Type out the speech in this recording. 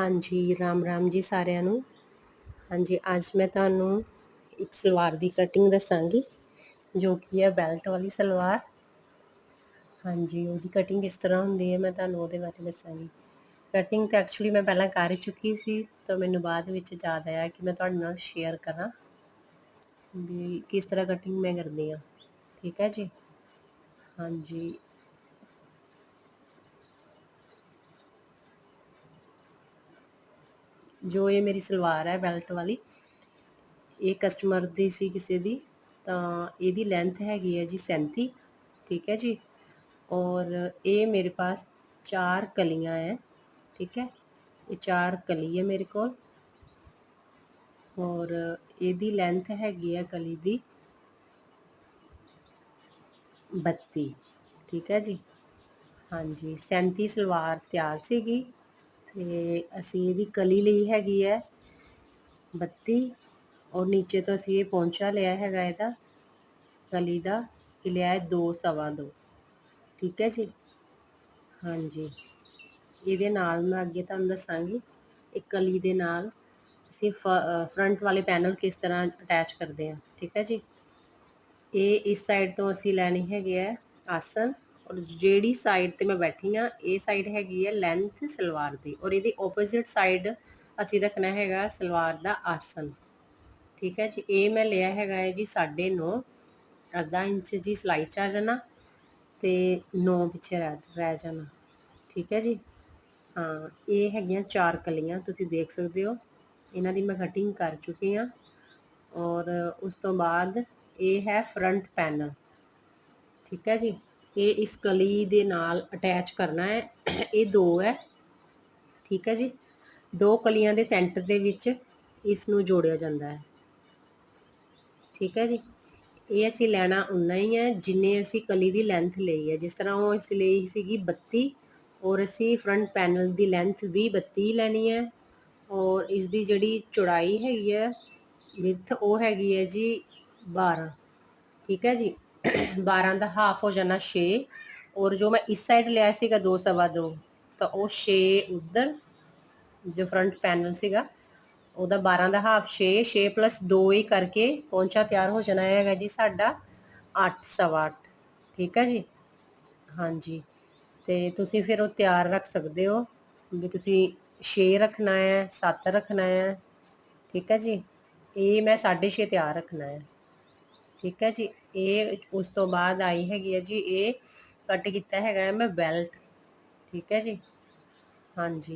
ਹਾਂਜੀ, ਰਾਮ ਰਾਮ ਜੀ ਸਾਰਿਆਂ ਨੂੰ। ਹਾਂਜੀ, ਅੱਜ ਮੈਂ ਤੁਹਾਨੂੰ ਇੱਕ ਸਲਵਾਰ ਦੀ ਕਟਿੰਗ ਦੱਸਾਂਗੀ, ਜੋ ਕਿ ਹੈ ਬੈਲਟ ਵਾਲੀ ਸਲਵਾਰ। ਹਾਂਜੀ, ਉਹਦੀ ਕਟਿੰਗ ਕਿਸ ਤਰ੍ਹਾਂ ਹੁੰਦੀ ਹੈ, ਮੈਂ ਤੁਹਾਨੂੰ ਉਹਦੇ ਬਾਰੇ ਦੱਸਾਂਗੀ। ਕਟਿੰਗ ਤਾਂ ਐਕਚੁਅਲੀ ਮੈਂ ਪਹਿਲਾਂ ਕਰ ਚੁੱਕੀ ਸੀ, ਤਾਂ ਮੈਨੂੰ ਬਾਅਦ ਵਿੱਚ ਯਾਦ ਆਇਆ ਕਿ ਮੈਂ ਤੁਹਾਡੇ ਨਾਲ ਸ਼ੇਅਰ ਕਰਾਂ ਵੀ ਕਿਸ ਤਰ੍ਹਾਂ ਕਟਿੰਗ ਮੈਂ ਕਰਦੀ ਹਾਂ ਠੀਕ ਹੈ ਜੀ? ਹਾਂਜੀ। ਜੋ ਇਹ ਮੇਰੀ ਸਲਵਾਰ ਹੈ, ਬੈਲਟ ਵਾਲੀ, ਇਹ ਕਸਟਮਰ ਦੀ ਸੀ ਕਿਸੇ ਦੀ, ਤਾਂ ਇਹਦੀ ਲੈਂਥ ਹੈਗੀ ਹੈ ਜੀ 37 ਠੀਕ ਹੈ ਜੀ? ਔਰ ਇਹ ਮੇਰੇ ਪਾਸ ਚਾਰ ਕਲੀਆਂ ਹੈ, ਠੀਕ ਹੈ? ਇਹ ਚਾਰ ਕਲੀ ਹੈ ਮੇਰੇ ਕੋਲ, ਔਰ ਇਹਦੀ ਲੈਂਥ ਹੈਗੀ ਹੈ ਕਲੀ ਦੀ 32 ਠੀਕ ਹੈ ਜੀ? ਹਾਂਜੀ 37 ਸਲਵਾਰ ਤਿਆਰ ਸੀਗੀ ਤੇ ਅਸੀਂ ਇਹਦੀ ਕਲੀ ਲਈ ਹੈਗੀ ਹੈ 32 ਔਰ ਨੀਚੇ ਤੋਂ ਅਸੀਂ ਇਹ ਪੌਂਚਾ ਲਿਆ ਹੈਗਾ ਇਹਦਾ, ਕਲੀ ਦਾ ਇਹ ਲਿਆ ਹੈ 2 ਸਵਾ 2 ਠੀਕ ਹੈ ਜੀ? ਹਾਂਜੀ। ਇਹਦੇ ਨਾਲ ਮੈਂ ਅੱਗੇ ਤੁਹਾਨੂੰ ਦੱਸਾਂਗੀ, ਇੱਕ ਕਲੀ ਦੇ ਨਾਲ ਅਸੀਂ ਫਰੰਟ ਵਾਲੇ ਪੈਨਲ ਕਿਸ ਤਰ੍ਹਾਂ ਅਟੈਚ ਕਰਦੇ ਹਾਂ। ਠੀਕ ਹੈ ਜੀ? ਇਹ ਇਸ ਸਾਈਡ ਤੋਂ ਅਸੀਂ ਲੈਣੀ ਹੈਗੀ ਹੈ ਆਸਨ ਔਰ ਜਿਹੜੀ ਸਾਈਡ ਤੇ ਮੈਂ ਬੈਠੀ ਆ ਇਹ ਸਾਈਡ ਹੈਗੀ ਹੈ ਲੈਂਥ ਸਲਵਾਰ ਦੀ ਔਰ ਇਹਦੀ ਆਪੋਜ਼ਿਟ ਸਾਈਡ ਅਸੀਂ ਰੱਖਣਾ ਹੈਗਾ ਸਲਵਾਰ ਦਾ ਆਸਨ। ਠੀਕ ਹੈ ਜੀ, ਇਹ ਮੈਂ ਲਿਆ ਹੈਗਾ ਹੈ ਜੀ 9.5 ਅੱਧਾ ਇੰਚ ਜੀ ਸਲਾਈ ਚ ਆ ਜਾਣਾ ਤੇ 9 ਪਿੱਛੇ ਰਹਿ ਜਾਣਾ। ਠੀਕ ਹੈ ਜੀ, ਹਾਂ, ਇਹ ਹੈਗੀਆਂ ਚਾਰ ਕਲੀਆਂ, ਤੁਸੀਂ ਦੇਖ ਸਕਦੇ ਹੋ। ਇਹਨਾਂ ਦੀ ਮੈਂ ਕਟਿੰਗ ਕਰ ਚੁੱਕੀ ਆ ਔਰ ਉਸ ਤੋਂ ਬਾਅਦ ਇਹ ਹੈ ਫਰੰਟ ਪੈਨਲ ਠੀਕ ਹੈ ਜੀ ਇਹ ਇਸ ਕਲੀ ਦੇ ਨਾਲ ਅਟੈਚ ਕਰਨਾ ਹੈ। ਇਹ ਦੋ ਹੈ। ਠੀਕ ਹੈ ਜੀ। ਦੋ ਕਲੀਆਂ ਦੇ ਸੈਂਟਰ ਦੇ ਵਿੱਚ ਇਸ ਨੂੰ ਜੋੜਿਆ ਜਾਂਦਾ ਹੈ। ਠੀਕ ਹੈ ਜੀ। ਇਹ ਅਸੀਂ ਲੈਣਾ ਉਨਾ ਹੀ ਹੈ ਜਿੰਨੇ ਅਸੀਂ ਕਲੀ ਦੀ ਲੈਂਥ ਲਈ ਹੈ। ਜਿਸ ਤਰ੍ਹਾਂ ਉਹ ਇਸ ਲਈ ਸੀਗੀ 32 ਔਰ ਅਸੀਂ ਫਰੰਟ ਪੈਨਲ ਦੀ ਲੈਂਥ ਵੀ 32 ਲੈਣੀ ਹੈ। ਔਰ ਇਸ ਦੀ ਜਿਹੜੀ ਚੌੜਾਈ ਹੈਗੀ ਹੈ ਵਿਡਥ ਉਹ ਹੈਗੀ ਹੈ ਜੀ 12 ਠੀਕ ਹੈ ਜੀ। 12 ਦਾ ਹਾਫ ਹੋ ਜਾਣਾ 6 ਔਰ ਜੋ ਮੈਂ ਇਸ ਸਾਈਡ ਲਿਆ ਸੀਗਾ 2 ਸਵਾ 2 ਤਾਂ ਉਹ 6 ਉਧਰ, ਜੋ ਫਰੰਟ ਪੈਨਲ ਸੀਗਾ, ਉਹਦਾ 12 ਦਾ ਹਾਫ 6 6 2 ਹੀ ਕਰਕੇ ਪੌਂਚਾ ਤਿਆਰ ਹੋ ਜਾਣਾ ਹੈਗਾ ਜੀ ਸਾਡਾ 8 ਸਵਾ 8 ਠੀਕ ਹੈ ਜੀ? ਹਾਂਜੀ, ਤੇ ਤੁਸੀਂ ਫਿਰ ਉਹ ਤਿਆਰ ਰੱਖ ਸਕਦੇ ਹੋ ਵੀ ਤੁਸੀਂ 6 ਰੱਖਣਾ ਹੈ 7 ਰੱਖਣਾ ਹੈ, ਠੀਕ ਹੈ ਜੀ? ਇਹ ਮੈਂ 6.5 ਤਿਆਰ ਰੱਖਣਾ ਹੈ। ਠੀਕ ਹੈ ਜੀ, ਇਹ ਉਸ ਤੋਂ ਬਾਅਦ ਆਈ ਹੈਗੀ ਹੈ ਜੀ, ਇਹ ਕੱਟ ਕੀਤਾ ਹੈਗਾ ਮੈਂ ਬੈਲਟ ਠੀਕ ਹੈ ਜੀ? ਹਾਂਜੀ।